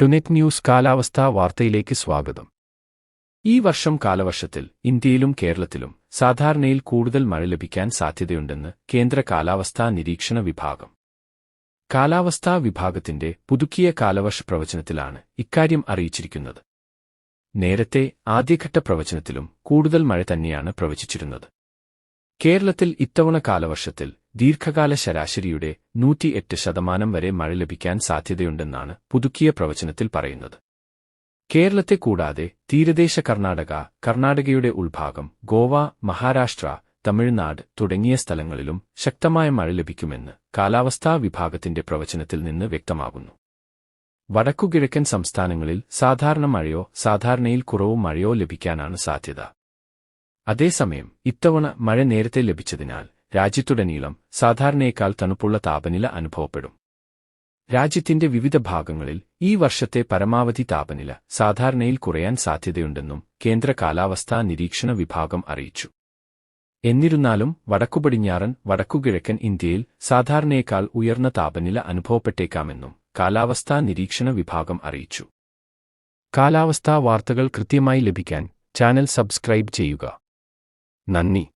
ടുനെറ്റ് news കാലാവസ്ഥാ വാർത്തയിലേക്ക് സ്വാഗതം. ഈ വർഷം കാലവർഷത്തിൽ ഇന്ത്യയിലും കേരളത്തിലും സാധാരണയിൽ കൂടുതൽ മഴ ലഭിക്കാൻ സാധ്യതയുണ്ടെന്ന് കേന്ദ്ര കാലാവസ്ഥാ നിരീക്ഷണ വിഭാഗം. കാലാവസ്ഥാ വിഭാഗത്തിന്റെ പുതുക്കിയ കാലവർഷ പ്രവചനത്തിലാണ് ഇക്കാര്യം അറിയിച്ചിരിക്കുന്നത്. നേരത്തെ ആദ്യഘട്ട പ്രവചനത്തിലും കൂടുതൽ മഴ തന്നെയാണ് പ്രവചിച്ചിരുന്നത്. കേരളത്തിൽ ഇത്തവണ കാലവർഷത്തിൽ ദീർഘകാല ശരാശരിയുടെ നൂറ്റിയെട്ട് ശതമാനം വരെ മഴ ലഭിക്കാൻ സാധ്യതയുണ്ടെന്നാണ് പുതുക്കിയ പ്രവചനത്തിൽ പറയുന്നത്. കേരളത്തെ കൂടാതെ തീരദേശ കർണാടക കർണാടകയുടെ ഉൾഭാഗം ഗോവ മഹാരാഷ്ട്ര തമിഴ്നാട് തുടങ്ങിയ സ്ഥലങ്ങളിലും ശക്തമായ മഴ ലഭിക്കുമെന്ന് കാലാവസ്ഥാ വിഭാഗത്തിന്റെ പ്രവചനത്തിൽ നിന്ന് വ്യക്തമാകുന്നു. വടക്കുകിഴക്കൻ സംസ്ഥാനങ്ങളിൽ സാധാരണ മഴയോ സാധാരണയിൽ കുറവ് മഴയോ ലഭിക്കാനാണ് സാധ്യത. അതേസമയം ഇത്തവണ മഴ നേരത്തെ ലഭിച്ചതിനാൽ രാജ്യത്തുടനീളം സാധാരണയേക്കാൾ തണുപ്പുള്ള താപനില അനുഭവപ്പെടും. രാജ്യത്തിന്റെ വിവിധ ഭാഗങ്ങളിൽ ഈ വർഷത്തെ പരമാവധി താപനില സാധാരണയിൽ കുറയാൻ സാധ്യതയുണ്ടെന്നും കേന്ദ്ര കാലാവസ്ഥാ നിരീക്ഷണ വിഭാഗം അറിയിച്ചു. എന്നിരുന്നാലും വടക്കുപടിഞ്ഞാറൻ വടക്കുകിഴക്കൻ ഇന്ത്യയിൽ സാധാരണയേക്കാൾ ഉയർന്ന താപനില അനുഭവപ്പെട്ടേക്കാമെന്നും കാലാവസ്ഥാ നിരീക്ഷണ വിഭാഗം അറിയിച്ചു. കാലാവസ്ഥാ വാർത്തകൾ കൃത്യമായി ലഭിക്കാൻ ചാനൽ സബ്സ്ക്രൈബ് ചെയ്യുക. നന്ദി.